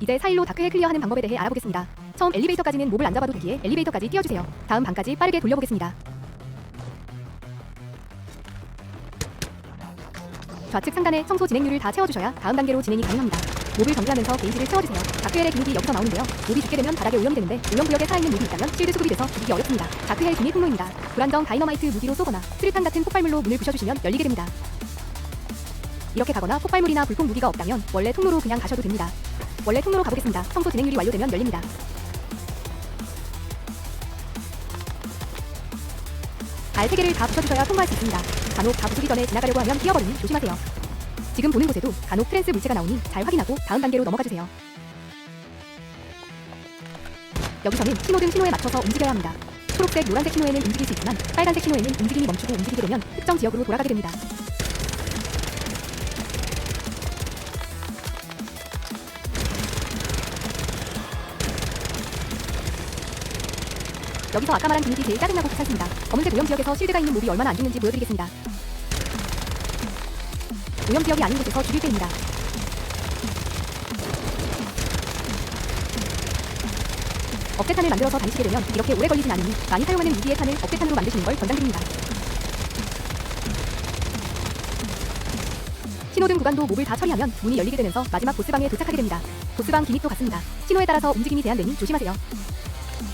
이제 사일로 다크에 클리어하는 방법에 대해 알아보겠습니다. 처음 엘리베이터까지는 몹을 안 잡아도 되기에 엘리베이터까지 띄워주세요. 다음 방까지 빠르게 돌려보겠습니다. 좌측 상단에 청소 진행률을 다 채워주셔야 다음 단계로 진행이 가능합니다. 몹을 정지하면서 게이지를 채워주세요. 다크헬의 기믹이 여기서 나오는데요. 몹이 죽게 되면 바닥에 오염이 되는데 오염구역에 살아있는 몹이 있다면 실드 수급이 돼서 죽이기 어렵습니다. 다크헬 기믹 통로입니다. 불안정 다이너마이트 무기로 쏘거나 수류탄 같은 폭발물로 문을 부셔주시면 열리게 됩니다. 이렇게 가거나 폭발물이나 불꽃 무기가 없다면 원래 통로로 그냥 가셔도 됩니다. 원래 통로로 가보겠습니다. 청소 진행률이 완료되면 열립니다. 알 3개를 다 붙여주셔야 통과할 수 있습니다. 간혹 다 붙이기 전에 지나가려고 하면 뛰어버리니 조심하세요. 지금 보는 곳에도 간혹 트랜스 물체가 나오니 잘 확인하고 다음 단계로 넘어가 주세요. 여기서는 신호등 신호에 맞춰서 움직여야 합니다. 초록색, 노란색 신호에는 움직일 수 있지만 빨간색 신호에는 움직임이 멈추고 움직이게 되면 특정 지역으로 돌아가게 됩니다. 여기서 아까 말한 기믹이 제일 짜증나고 귀찮습니다. 검은색 오염 지역에서 실드가 있는 몹이 얼마나 안 죽는지 보여드리겠습니다. 오염 지역이 아닌 곳에서 죽일 때입니다. 억대탄을 만들어서 다니시게 되면 이렇게 오래 걸리진 않으니 많이 사용하는 무기의 탄을 억대탄으로 만드시는 걸 권장드립니다. 신호등 구간도 몹을 다 처리하면 문이 열리게 되면서 마지막 보스방에 도착하게 됩니다. 보스방 기믹도 같습니다. 신호에 따라서 움직임이 제한되니 조심하세요.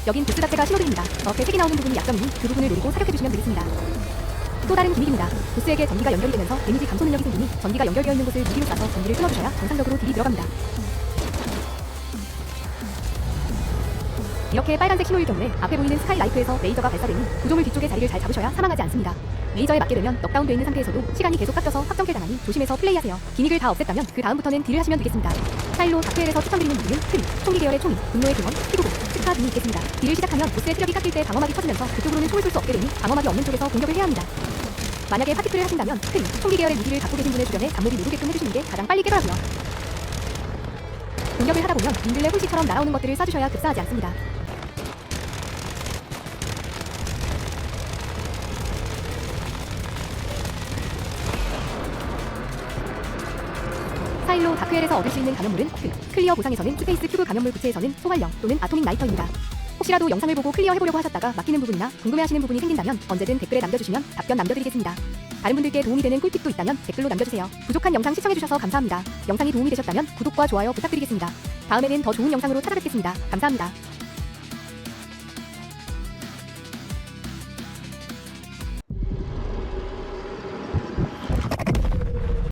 여긴 보스 자체가 신호등입니다. 저렇게 색이 나오는 부분이 약점이니 그 부분을 노리고 사격해주시면 되겠습니다. 또 다른 기믹입니다. 보스에게 전기가 연결이 되면서 데미지 감소 능력이 생기니 전기가 연결되어 있는 곳을 무기로 쏴서 전기를 끊어주셔야 정상적으로 딜이 들어갑니다. 이렇게 빨간색 신호일 경우에 앞에 보이는 스카이 라이트에서 레이저가 발사되니 구조물 뒤쪽의 자리를 잘 잡으셔야 사망하지 않습니다. 레이저에 맞게 되면 넉다운되어 있는 상태에서도 시간이 계속 깎여서 확정킬 당하니 조심해서 플레이하세요. 기믹을 다 없앴다면 그 다음부터는 딜을 하시면 되겠습니다. 스타일로 다크엘에서 추천드리는 크리, 총기 계열의 총이, 분노의 등원, 피구공, 스카 등이 있겠습니다. 딜을 시작하면 보스의 체력이 깎일 때 방어막이 터지면서 그쪽으로는 총을 쏠 수 없게 되니 방어막이 없는 쪽에서 공격을 해야 합니다. 만약에 파티풀을 하신다면 크리, 총기 계열의 무기를 갖고 계신 분의 주변에 잡몹이 못 오게끔 해주시는 게 가장 빨리 깨더라고요. 공격을 하다 보면 민들레 홀씨처럼 날아오는 것들을 쏴주셔야 급사하지 않습니다. 사일로 다크엘에서 얻을 수 있는 감염물은 크, 클리어 보상에서는 스페이스 큐브 감염물 부채에서는 소활령 또는 아토믹 라이터입니다. 혹시라도 영상을 보고 클리어 해보려고 하셨다가 막히는 부분이나 궁금해하시는 부분이 생긴다면 언제든 댓글에 남겨주시면 답변 남겨드리겠습니다. 다른 분들께 도움이 되는 꿀팁도 있다면 댓글로 남겨주세요. 부족한 영상 시청해주셔서 감사합니다. 영상이 도움이 되셨다면 구독과 좋아요 부탁드리겠습니다. 다음에는 더 좋은 영상으로 찾아뵙겠습니다. 감사합니다.